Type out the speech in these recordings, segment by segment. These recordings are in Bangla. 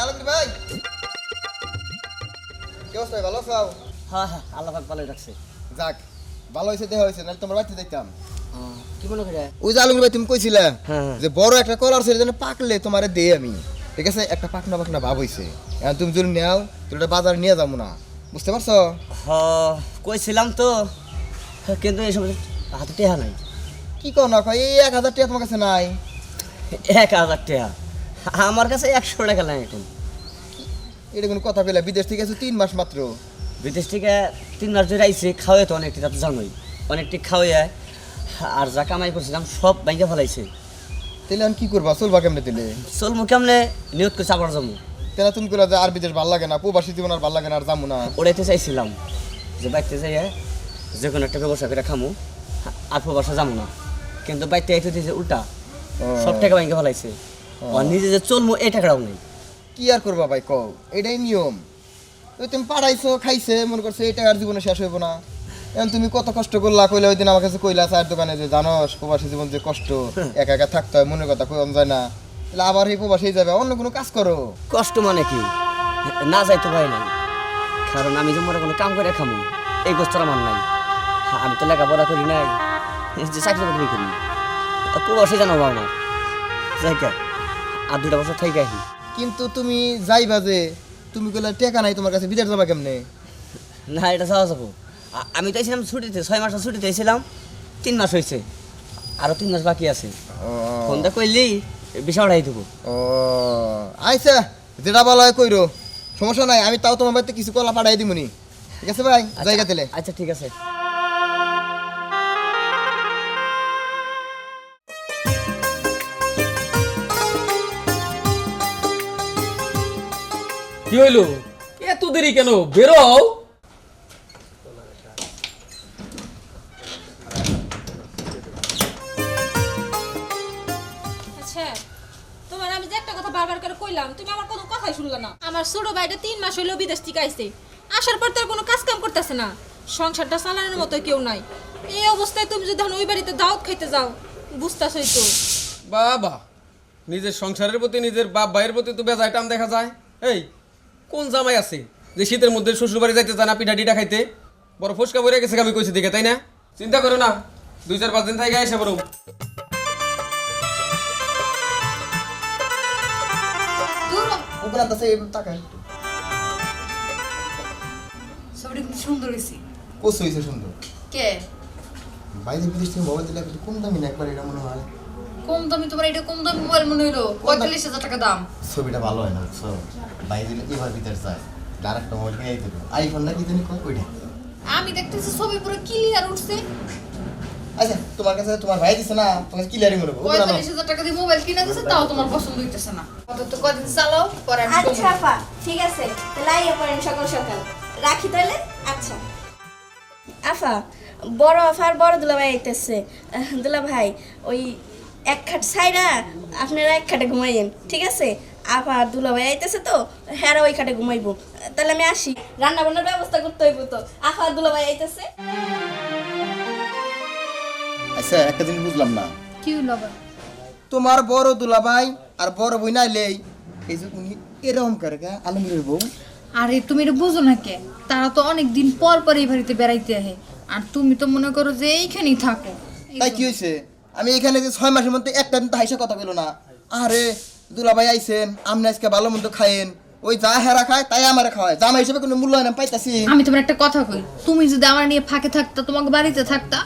আলমগীর ভাই। কি অবস্থা ভালো আছো? হ্যাঁ হ্যাঁ আল্লাহ পাক ভালোই রাখছে। যাক ভালো হয়েছে দেখা হয়েছে নাহলে তোমার বাড়িতে দেখতাম। কি মনে করে? ওই যে আলমগীর ভাই তুমি কইছিলে হ্যাঁ, হ্যাঁ। যে বড় একটা কলার ছেড়ে যেন পাকলে তোমারে দে আমি। ঠিক আছে? একটা পাকনা পাকনা ভাব হইছে। এখন তুমি যদি নেও তুমি এটা বাজারে নিয়ে যাব না। বুঝতে পারছ? হ কইছিলাম তো কিন্তু এইসব হাতে টেহা নাই। কি কো না এই এক হাজার টাকা তোমার কাছে নাই। এক হাজার টাকা আমার কাছে একশো টাকা নাই এখন এটা কোনো কথা কইলা বিদেশ থেকে আছো তিন মাস মাত্র? বিদেশ থেকে তিন মাস ধরে আইসি খাওয়াই তো অনেকটি তা তো জানোই। অনেকটি খাওয়াই আর যা কামাই করছিলাম সব ব্যাংকে ফেলাইছে। তাহলে আমি কি করবা? চলবা কেমনে দিলে চলমু কেমনে? নিয়ত করছে আবার যাব তাহলে তুমি করে যে আর বিদেশ ভালো লাগে না প্রবাসী জীবন আর ভালো লাগে না আর যাব না। ওড়াইতে চাইছিলাম যে বাইতে যাই যে কোনো একটা ব্যবসা করে খামু আর প্রবাসে যাব না। কিন্তু বাইতে আইতে দিয়েছে উল্টা। সব টাকা ব্যাংকে ফেলাইছে। আর নিজে যে চলমু এই টাকাটাও নেই। কি আর করবা ভাই কও? এটাই নিয়ম। ওই তুমি পাড়াইছো খাইছে মনে করছে এটা আর জীবনে শেষ হইব না। এখন তুমি কত কষ্ট করলা কইলে ওই দিন আমার কাছে কইলা চায়ের দোকানে যে জানোস প্রবাসী জীবন যে কষ্ট একা একা থাকতে হয় মনের কথা কইম যায় না। তাহলে আবার এই প্রবাসী যাবে অন্য কোনো কাজ করো। কষ্ট মানে কি? না যাইতে পারি নাই। কারণ আমি যে মনে কোনো কাম করে খামু এই গোস্তর আমার নাই। আমি তো লেখাপড়া করি নাই যে চাকরি বাকরি করি। প্রবাসে জানাব আমার যাই আর দুটা বছর থেকে আহি। কিন্তু তুমি যাইবা যে তুমি কইলা টাকা নাই তোমার কাছে বিদেশ যাবা কেমনে? না এটা যাওয়া যাব আমি তো এসেছিলাম ছুটিতে ছয় মাসের ছুটিতে এসেছিলাম তিন মাস হয়েছে আরও তিন মাস বাকি আছে। ফোনটা করলেই বিষয় উঠাই দেবো। ও আইসা যেটা বলা হয় কইরো। সমস্যা নাই আমি তাও তোমার বাড়িতে কিছু কলা পাঠাই দিমুনি। ঠিক আছে ভাই? জায়গা দিলে। আচ্ছা ঠিক আছে। কি হইল? এত দেরি কেন? বেরো আচ্ছা তোমার আমি যে একটা কথা বারবার করে কইলাম তুমি আমার কোনো কথাই শুনলে না। আমার ছোট ভাইটা তিন মাস হইল বিদেশ থেকে আইছে। আসার পর তার কোনো কাজ কাম করতেছে না। সংসারটা চালানোর মতো কেউ নাই। এই অবস্থায় তুমি যদি ওই বাড়িতে দাওয়াত খাইতে যাও বুঝতেছই তো। বাবা নিজের সংসারের প্রতি নিজের বাপ ভাইয়ের প্রতি তো বেজায় টান দেখা যায়। এই কোন জামাই আছে? যে শীতের মধ্যে শ্বশুর বাড়ি যাইতে চায় না পিঠা টিটা খাইতে? বড় ফুসকা বইরে গেছে আমি কইছি দিকে তাই না? চিন্তা করো না দুই চার পাঁচ দিন থেকে এসে বড় উপরান্ত আছে টাকা ছবিটা কিন্তু সুন্দর হয়েছে কসু হয়েছে সুন্দর। কে? বাইরে বিদেশ থেকে মোবাইল দিলে একটু কম দামি না একবার এটা মনে হয়। কম দামি তোমার এটা কম দামি মোবাইল মনে হইল। পঁয়তাল্লিশ হাজার টাকা দাম। ছবিটা ভালো হয় না বাইরে দিলে এবার ভিতর যায়। আর একটা মোবাইল কিনে দিতে আইফোন না কি জানি কয় ওইটা আমি দেখতেছি ছবি পুরো ক্লিয়ার উঠছে। আচ্ছা তোমার কাছে তোমার ভাই দিছে না তোমার ক্লিয়ারিং করব পঁয়তাল্লিশ হাজার টাকা দিয়ে মোবাইল কিনে দিছে তাও তোমার পছন্দ হইতেছে না। কদিন চালাও পরে আমি আচ্ছা আপা ঠিক আছে। তাহলে আইয়া পড়েন সকাল সকাল। রাখি তাহলে? আচ্ছা। আফা বড় আফা আর বড় দুলা ভাই আইতেছে। আহ, দুলা ভাই ওই এক খাট ছাইরা আপনারা এক খাটে ঘুমাইয়েন ঠিক আছে? আফা আর দুলা ভাই আইতেছে তো হ্যাঁ ওই খাটে ঘুমাইবো। তাহলে আমি আসি। রান্না বান্নার ব্যবস্থা করতে হইব তো। আফা আর দুলা ভাই আইতেছে। আচ্ছা একটা জিনিস বুঝলাম না। কি হলো আবার? তোমার বড় দুলাভাই আর বড় বই নাইলেই এই যে উনি এরকম করে গা আলমগীরের বউ। আরে তুমি এটা বুঝো না কে? তারা তো অনেক দিন পর পর এই বাড়িতে বেড়াইতে আহে আর তুমি তো মনে করো যে এইখানেই থাকো। তাই কি হয়েছে আমি এখানে যে ছয় মাসের মধ্যে একটা দিন তো হাইসা কথা বলো না। আরে দুলাভাই আইছেন আমনে আজকে ভালো মন্দ খায়েন। ওই যা হেরা খায় তাই আমারে খাওয়ায়। জামা হিসেবে কোনো মূল্যায়ন আমি পাইতাছি। আমি তোমার একটা কথা কই তুমি যদি আমার নিয়ে ফাঁকে থাকতা তোমাকে বাড়িতে থাকতা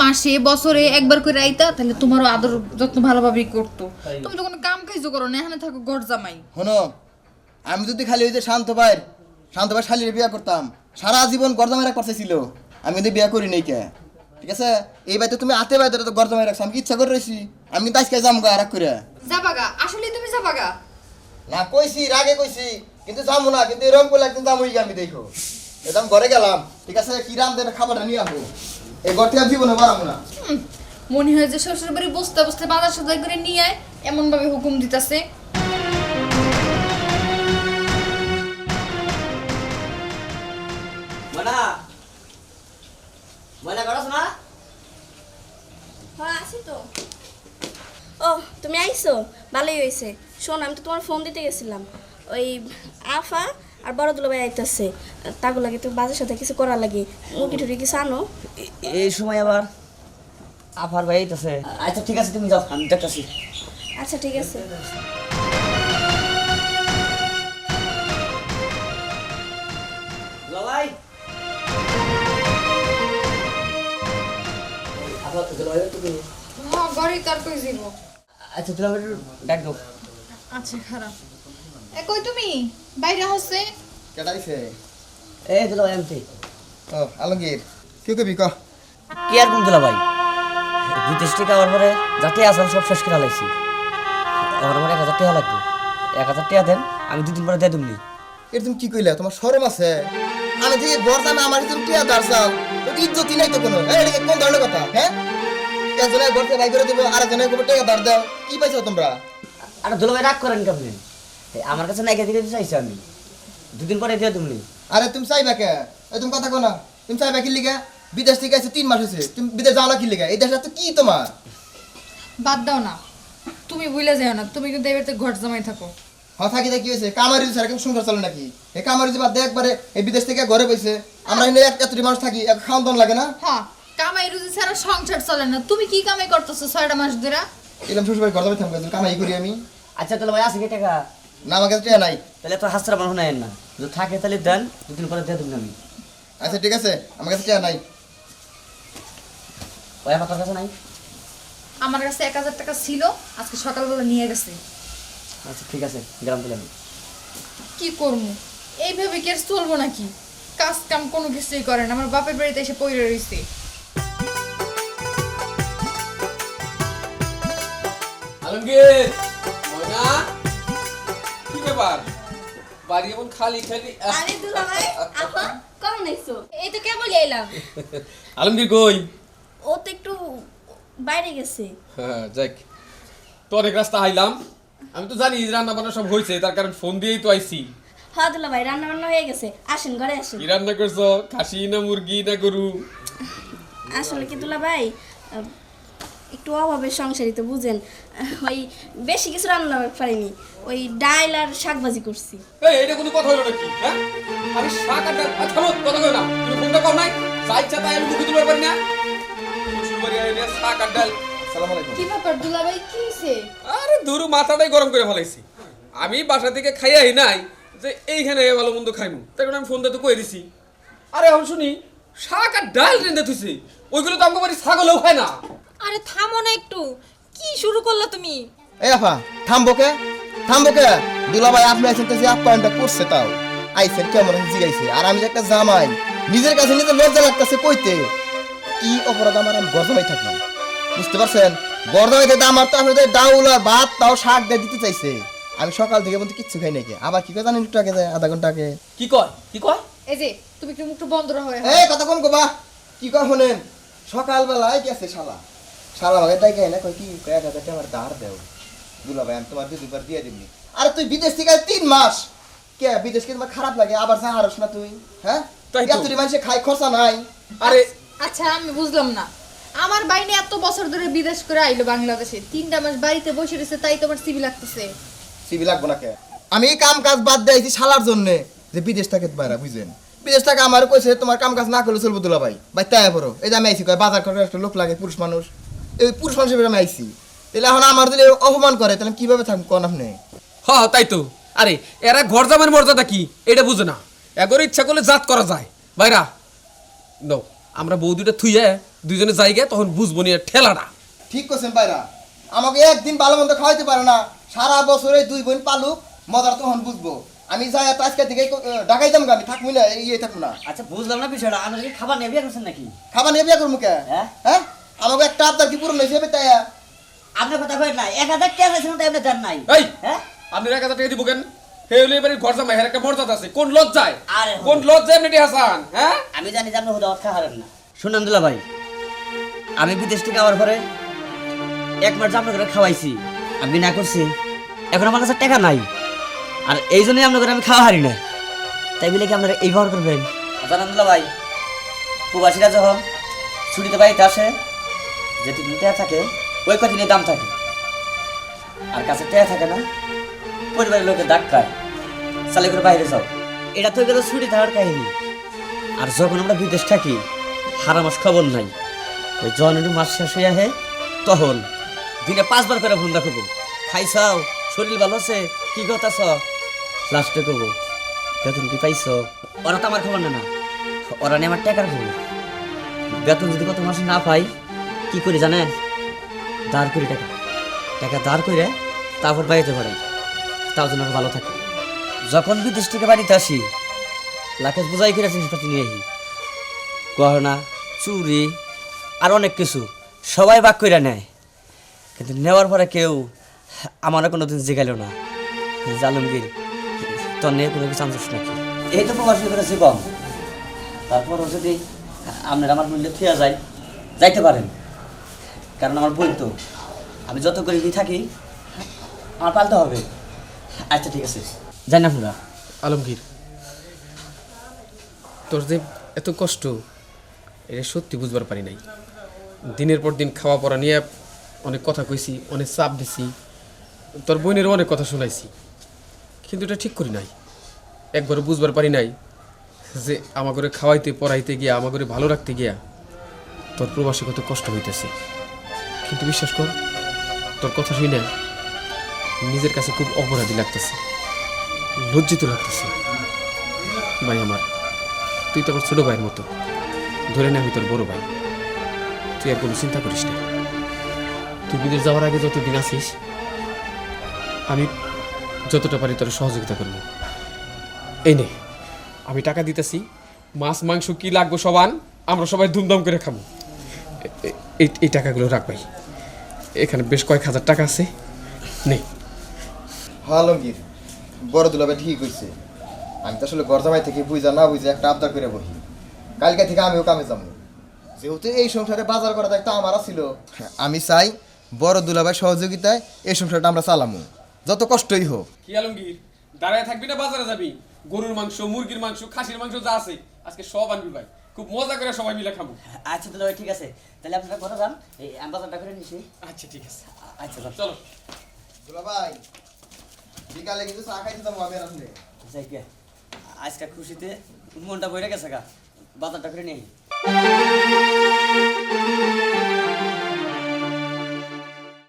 মাসে বছরে একবার করে আইতা তাহলে তোমারও আদর যত্ন ভালোভাবেই করতো। তুমি তো কোনো কাম কাজও করো না এখানে থাকো গড় জামাই। শোনো আমি যদি খালি ওই যে শান্ত ভাই শান্ত ভাই শালির বিয়া করতাম সারা জীবন গরজামাইরা করতে ছিল আমি কিন্তু বিয়া করি নাই কে। ঠিক আছে? এই বাইতে তুমি আতে বাইতে তো গরজামাই রাখছো আমি কি ইচ্ছা করে রয়েছি? আমি কিন্তু আজকে যাম গা রাগ করে। যাবাগা? আসলে তুমি যাবাগা? না কইছি রাগে কইছি কিন্তু যাব না কিন্তু এরকম করলে একদিন যাবোই আমি দেখো। একদম ঘরে গেলাম ঠিক আছে কি রাম দেবে খাবারটা নিয়ে আসব। এই ঘরটি আমি জীবনে বাড়াবো না। হুম, মনে হয় যে শ্বশুর বাড়ি বসতে বসতে বাজার সদাই করে নিয়ে আয় এমন ভাবে হুকুম দিতেছে। ময়না? ময়না করছ না হ্যাঁ আছি তো। তুমি আইছো? ভালোই হয়েছে শোন আমি তো তোমার ফোন দিতে গেছিলাম। ওই আফা আর বড় দুলা ভাই আইতেছে। তাগুলাকে তো বাজার সাথে কিছু করার লাগে। মুরগি টুকি কিছু আনো? এই সময় আবার আফার ভাই আইতাছে। আচ্ছা ঠিক আছে তুমি যাও আমি দেখতেছি। আচ্ছা ঠিক আছে। ললাই। হ্যাঁ গড়ি তার কই যাব আচ্ছা দুলাভাই ডাক দাও। আচ্ছা খারাপ। এ কই তুমি? বাইরে হচ্ছে। কেটাইছে এই দুলাভাই আমি ও আলমগীর কি কবি ক? কি আর কোন দুলাভাই বিদেশ থেকে আবার পরে যাতে আসাম সব শেষ করে লাইছি। এবার আমার এক হাজার টাকা লাগবে। এক হাজার টাকা দেন আমি দুদিন পরে দিয়ে দিমনি। এর তুমি কি কইলা? তোমার শরম আছে? আমি থেকে ঘর জামে আমার তুমি টিয়া দাঁড়াও তো ইজ্জতই নাই তো কোনো? এটা কোন ধরনের কথা? হ্যাঁ? একজনের ঘর থেকে বাই করে দেবো আর একজনের গোবর টাকা দাঁড় দাও। কি পাইছো তোমরা? আর দুলাভাই রাগ করেন কেমনি? আমার কাছে নাইকা দিতে চাইছি আমি। দুদিন পরে দিয়ে দিমনি। আরে তুমি চাইবা কে? তুমি কথা কো না। তুমি চাইবা কি লিগা? বিদেশ থেকে আছে তিন মাস হয়েছে তুমি বিদেশ যাও না কি লিগা? এই দেশটা তো কি তোমার? বাদ দাও না। তুমি বুঝলে যাও না। তুমি কিন্তু এবারে ঘর জামাই থাকো। হ্যাঁ থাকি কি হয়েছে কামারি ছাড়া কেউ সংসার চলে নাকি? এই কামারি যে বাদ দিয়ে একবারে এই বিদেশ থেকে ঘরে বসে আমরা এতটি মানুষ থাকি এক খাওয়ান দাওয়ান লাগে না? হ্যাঁ। কামাই রুজি ছাড়া সংসার চলে না। তুমি কি কামাই করতেছো ছয়টা মাস ধরে? এলাম শ্বশুর বাড়ি ঘর যাবে থাকবে কামাই করি আমি। আচ্ছা দুলাভাই আছে কি টাকা? না আমার কাছে টিয়া নাই। তাহলে তো হাসরা মানুষ নাই না। যদি থাকে তাহলে দেন দুদিন পরে দিয়ে দিমনি আমি। আচ্ছা ঠিক আছে আমার কাছে টিয়া নাই। ওই আমার কাছে নাই? আমার কাছে এক হাজার টাকা ছিল আজকে সকালবেলা নিয়ে গেছে। আচ্ছা ঠিক আছে গ্রাম দিলাম কি করব? এইভাবে কি আর চলবো নাকি? কাজ কাম কোনো কিছুই করে না আমার বাপের বাড়িতে এসে পড়ে রয়েছে। আলমগীর ময়না কি ব্যাপার? বাড়ি এমন খালি খালি আরে দুলা ভাই আইছো এই তো কেবল এলাম। আলমগীর কই? ও তো একটু বাইরে গেছে। হ্যাঁ যাক। তো অনেক রাস্তা আইলাম। আমি তো জানি রান্না বান্না সব হয়েছে তার কারণ ফোন দিয়েই তো আইছি। হ্যাঁ দুলা ভাই রান্না বান্না হয়ে গেছে। আসেন ঘরে আসেন। কি রান্না করছ? খাসি না মুরগি না গরু? আসলে কি দুলা ভাই একটু অভাবের সংসারই তো বুঝেন। ওই বেশি কিছু রান্না পারিনি। ওই ডাল আর শাকভাজি করছি। এই এটা কোনো কথা হলো নাকি? হ্যাঁ? আমি শাক আর ডাল আচ্ছা কথা কই না। তুমি ফোনটা কর নাই। যা ইচ্ছা তাই আমি মুখে পারি না। আইলে শাক আর ডাল। সালাম আলাইকুম। কি ব্যাপার দুলাভাই কি হয়েছে আরে ধরু মাথাটাই গরম করে ফেলাইছি। আমি বাসা থেকে খাইয়াই নাই যে এইখানে ভালো মন্দ খাইমু। তাই কারণে আমি ফোন দিয়ে তো কই দিছি। আরে এখন শুনি শাক আর ডাল রেঁধে থুইছে। ওইগুলো তো আমাকে বাড়ি ছাগলেও খায় না। আরে থামো না একটু। কি শুরু করলা তুমি? এই আফা থামবো কে? থামবো কে? দুলাভাই আপনি আইসেন তো যে আপ্যায়নটা করছে তাও। আইসেন কেমন জিগাইছে? আর আমি যে একটা জামাই নিজের কাছে নিজের লজ্জা লাগতেছে কইতে। কি অপরাধ আমার? আমি গরজামাই থাকি বুঝতে পারছেন? গরজামাই থেকে আমার তো আসলে ডাউল আর ভাত তাও শাক দিয়ে দিতে চাইছে। আমি সকাল থেকে বলতে কিচ্ছু খাই নাকি আবার কি করে জানেন একটু আগে যায় আধা ঘণ্টা আগে? কি কয়? কি কয়? এই যে তুমি একটু মুখটা বন্ধ হয়ে এই কথা কম কবা। কি কয় শোনেন? সকালবেলায় গেছে শালা। শালা ভাগে তাই না কই কি এক হাজার টাকা আমার ধার দেও। দুলা ভাই আমি তোমার দুবার দিয়ে দিবি আরে তুই বিদেশ থেকে তিন মাস। কে বিদেশ কি তোমার খারাপ লাগে আবার যা হারস না তুই হ্যাঁ? তাই তো। মানুষে খাই খরচা নাই। আরে আচ্ছা আমি বুঝলাম না। আমার বাইনে এত বছর ধরে বিদেশ করে আইলো বাংলাদেশে তিনটা মাস বাড়িতে বসে রয়েছে তাই তোমার সিবি লাগতেছে। সিবি লাগবো না কে? আমি এই কাম কাজ বাদ দিয়েছি শালার জন্য যে বিদেশ থেকে বাইরা বুঝেন বিদেশ থেকে আমার কইছে তোমার কাম কাজ না করলে চলবো দুলা ভাই। ভাই তাই পড়ো। এই যে আমি আইছি কয় বাজার করার একটা লোক লাগে পুরুষ মানুষ। এই পুরুষ মানুষ হিসেবে আমি আইছি। তাহলে এখন আমার যদি অপমান করে তাহলে কীভাবে থাকব কোন আপনি? হ তাই তো। আরে এরা ঘর জামার মর্যাদা কি? এটা বুঝে না। একবার ইচ্ছা করলে জাত করা যায়। বাইরা নো আমরা বউ দুইটা থুইয়ে দুইজনে যাই গে তখন বুঝব নিয়ে ঠেলাটা ঠিক করছেন ভাইরা। আমাকে একদিন ভালো মন্দ খাওয়াইতে পারে না। সারা বছরে দুই বোন পালুক মজার তখন বুঝব। আমি যাই এত আজকে দিকে ডাকাই দাম আমি থাকব না ইয়ে থাকব না। আচ্ছা বুঝলাম না বিষয়টা। আমরা কি খাবার নিয়ে বিয়ে করছেন নাকি? খাবার নিয়ে বিয়ে করব কে? হ্যাঁ? হ্যাঁ? আমাকে একটা আবদার কি পূরণ হয়েছে তাই আপনার কথা কই না এক হাজার টাকা তাই আপনি দেন নাই। এই হ্যাঁ? আপনি এক হাজার টাকা দিব কেন? হে হলে এবারে ঘর জামাই হের একটা মর্যাদা আছে। কোন লজ্জায়? আরে কোন লজ্জায় নেটি হাসান হ্যাঁ? আমি জানি যে আপনি হুদা খাওয়া হারেন না। শুনুন দুলা ভাই আমি বিদেশ থেকে আবার পরে এক মাস আপনার করে খাওয়াইছি। আমি না করছি এখন আমার কাছে টাকা নাই। আর এই জন্যই আপনার করে আমি খাওয়া হারি না। তাই বলে কি আপনারা এই ব্যবহার করবেন? জানান দুলা ভাই প্রবাসীরা যখন ছুটিতে বাড়িতে আসে যেটুকু টেয়া থাকে, ওই কদিনের দাম থাকে। আর কাছে টেয়া থাকে না, পরিবারের লোকের দাগ খায়, চালে করে বাইরে যাও। এটা তো গেল ছুটি থাকার কাহিনী। আর যখন আমরা বিদেশ থাকি, হারা মাস খবর নাই। ওই একটু মাস শেষ হয়ে আহে তখন দিনে পাঁচবার করে ফোন রাখব খাইছাও শরীর ভালো আছে? কি কথা ছ লাস্টে কব বেতন কি পাইছ? ওরা তো আমার খবর না না। ওরা নিয়ে আমার টাকার খবর। বেতন যদি কত মাসে না পাই কি করি জানেন দাঁড় করি টাকা। টাকা দাঁড় করে তারপর বাড়িতে পারে তাও যেন ভালো থাকে। যখন বিদেশ থেকে বাড়িতে আসি লাখেজ বোঝাই করে জিনিসপাতি নিয়ে আসি গহনা চুরি আর অনেক কিছু সবাই বাক করে নেয়। কিন্তু নেওয়ার পরে কেউ আমারও কোনো দিন জিগাইল না। জালমগির তোর নিয়ে কোনো কিছু আনছিস নাকি? এই তো প্রবাসী করে জীবন। তারপরও যদি আপনার আমার মূল্য থুয়া যায়, যাইতে পারেন। কারণ আমার বই তো। আমি যত করে থাকি, আমার পালতে হবে। আচ্ছা ঠিক আছে। যাই না আপনারা আলমগীর, তোর যে এত কষ্ট, এটা সত্যি বুঝবার পারি নাই। দিনের পর দিন খাওয়া পড়া নিয়ে অনেক কথা কইছি, অনেক চাপ দিছি, তোর বোনেরও অনেক কথা শোনাইছি। কিন্তু এটা ঠিক করি নাই। একবারও বুঝবার পারি নাই যে আমার করে খাওয়াইতে, পড়াইতে গিয়া আমার করে ভালো রাখতে গিয়া তোর প্রবাসী কত কষ্ট হইতেছে। কিন্তু বিশ্বাস কর, তোর কথা শুনে নিজের কাছে খুব অপরাধী লাগতেছে, লজ্জিত লাগতেছে। ভাই আমার, তুই তো আমার ছোট ভাইয়ের মতো। ধরে নে আমি তোর বড় ভাই। তুই আর কোনো চিন্তা করিস না। তুই বিদেশ যাওয়ার আগে যতদিন আছিস, আমি যতটা পারি তোর সহযোগিতা করব। এই নে, আমি টাকা দিতেছি, মাছ, মাংস কি লাগবে সবান, আমরা সবাই ধুমধাম করে খাব। এই এই টাকাগুলো রাখ ভাই। এখানে বেশ কয়েক হাজার টাকা আছে। নে। আলমগীর বড় দুলাভাই ঠিক হইছে আমি তো আসলে গরজামাই থেকে বুঝা না বুঝে একটা আবদার করে বহি কালকে থেকে আমিও কামে যাব। যেহেতু এই সংসারে বাজার করা দায়িত্ব আমার ছিল আমি চাই বড় দুলাভাই সহযোগিতায় এই সংসারটা আমরা চালামু। যত কষ্টই হোক। কি আলমগীর দাঁড়ায় থাকবি না বাজারে যাবি। গরুর মাংস মুরগির মাংস খাসির মাংস যা আছে আজকে সব আনবি ভাই। খুব মজা করে সবাই মিলে খাব। আচ্ছা তাহলে ঠিক আছে। তাহলে আপনারা কথা যান এই অ্যাম্বাসাডার করে নিছি। আচ্ছা ঠিক আছে। আচ্ছা যান। চলো। দুলাভাই বিকালে কিন্তু চা খাইতে যাব আমি আপনি। যাই কে আজকে খুশিতে মনটা বইরা গেছে গা। বাজারটা করে নেই